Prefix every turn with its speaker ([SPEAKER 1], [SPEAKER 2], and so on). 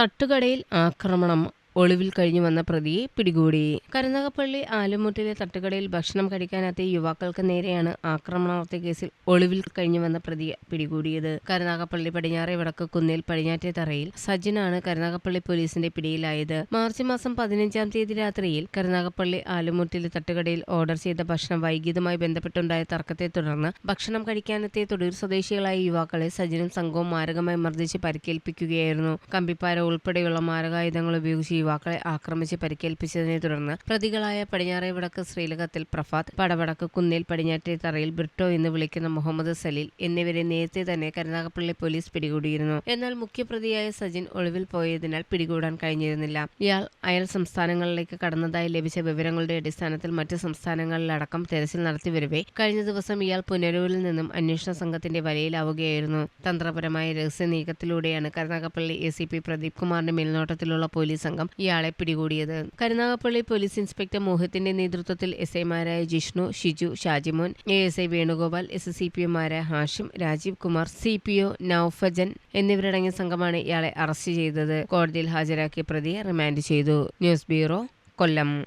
[SPEAKER 1] തട്ടുകടയിൽ ആക്രമണം. ഒളിവിൽ കഴിഞ്ഞു വന്ന പ്രതിയെ പിടികൂടി. കരുനാഗപ്പള്ളി ആലുമുട്ടിലെ തട്ടുകടയിൽ ഭക്ഷണം കഴിക്കാനെത്തിയ യുവാക്കൾക്ക് നേരെയാണ് ആക്രമണാർത്ഥ കേസിൽ ഒളിവിൽ കഴിഞ്ഞു വന്ന പ്രതിയെ പിടികൂടിയത്. കരുനാഗപ്പള്ളി പടിഞ്ഞാറെ വടക്ക് കുന്നേൽ പടിഞ്ഞാറ്റേ തറയിൽ സജിനാണ് കരുനാഗപ്പള്ളി പോലീസിന്റെ പിടിയിലായത്. മാർച്ച് മാസം പതിനഞ്ചാം തീയതി രാത്രിയിൽ കരുനാഗപ്പള്ളി ആലുമുട്ടിലെ തട്ടുകടയിൽ ഓർഡർ ചെയ്ത ഭക്ഷണം വൈകിയതുമായി ബന്ധപ്പെട്ടുണ്ടായ തർക്കത്തെ തുടർന്ന് ഭക്ഷണം കഴിക്കാനെത്തിയ തൊടിയൂർ സ്വദേശികളായ യുവാക്കളെ സജിനും സംഘവും മാരകമായി മർദ്ദിച്ച് പരിക്കേൽപ്പിക്കുകയായിരുന്നു. കമ്പിപ്പാര ഉൾപ്പെടെയുള്ള മാരകായുധങ്ങൾ ഉപയോഗിച്ച് യുവാക്കളെ ആക്രമിച്ച് പരിക്കേൽപ്പിച്ചതിനെ തുടർന്ന് പ്രതികളായ പടിഞ്ഞാറേ വടക്ക് ശ്രീലകത്തിൽ പ്രഫാത്ത് പടവടക്ക് കുന്നിൽ പടിഞ്ഞാറ്റേ തറയിൽ ബ്രിട്ടോ എന്ന് വിളിക്കുന്ന മുഹമ്മദ് സലീൽ എന്നിവരെ നേരത്തെ തന്നെ കരുനാഗപ്പള്ളി പോലീസ് പിടികൂടിയിരുന്നു. എന്നാൽ മുഖ്യപ്രതിയായ സജിൻ ഒളിവിൽ പോയതിനാൽ പിടികൂടാൻ കഴിഞ്ഞിരുന്നില്ല. ഇയാൾ അയൽ സംസ്ഥാനങ്ങളിലേക്ക് കടന്നതായി ലഭിച്ച വിവരങ്ങളുടെ അടിസ്ഥാനത്തിൽ മറ്റ് സംസ്ഥാനങ്ങളിലടക്കം തെരച്ചിൽ നടത്തി വരവെ കഴിഞ്ഞ ദിവസം ഇയാൾ പുനരൂരിൽ നിന്നും അന്വേഷണ സംഘത്തിന്റെ വലയിലാവുകയായിരുന്നു. തന്ത്രപരമായ രഹസ്യ നീക്കത്തിലൂടെയാണ് Karunagappally A C P Pradeep കുമാറിന്റെ മേൽനോട്ടത്തിലുള്ള പോലീസ് സംഘം ഇയാളെ പിടികൂടിയത്. കരുനാഗപ്പള്ളി പോലീസ് ഇൻസ്പെക്ടർ മോഹിത്തിന്റെ നേതൃത്വത്തിൽ എസ് ഐമാരായ Jishnu Shiju Shajimon A S I Venugopal S C P ഒമാരായ Hashim Rajeev Kumar C P O Naufajan എന്നിവരടങ്ങിയ സംഘമാണ് ഇയാളെ അറസ്റ്റ് ചെയ്തത്. കോടതിയിൽ ഹാജരാക്കിയ പ്രതിയെ റിമാൻഡ് ചെയ്തു. News bureau Kollam.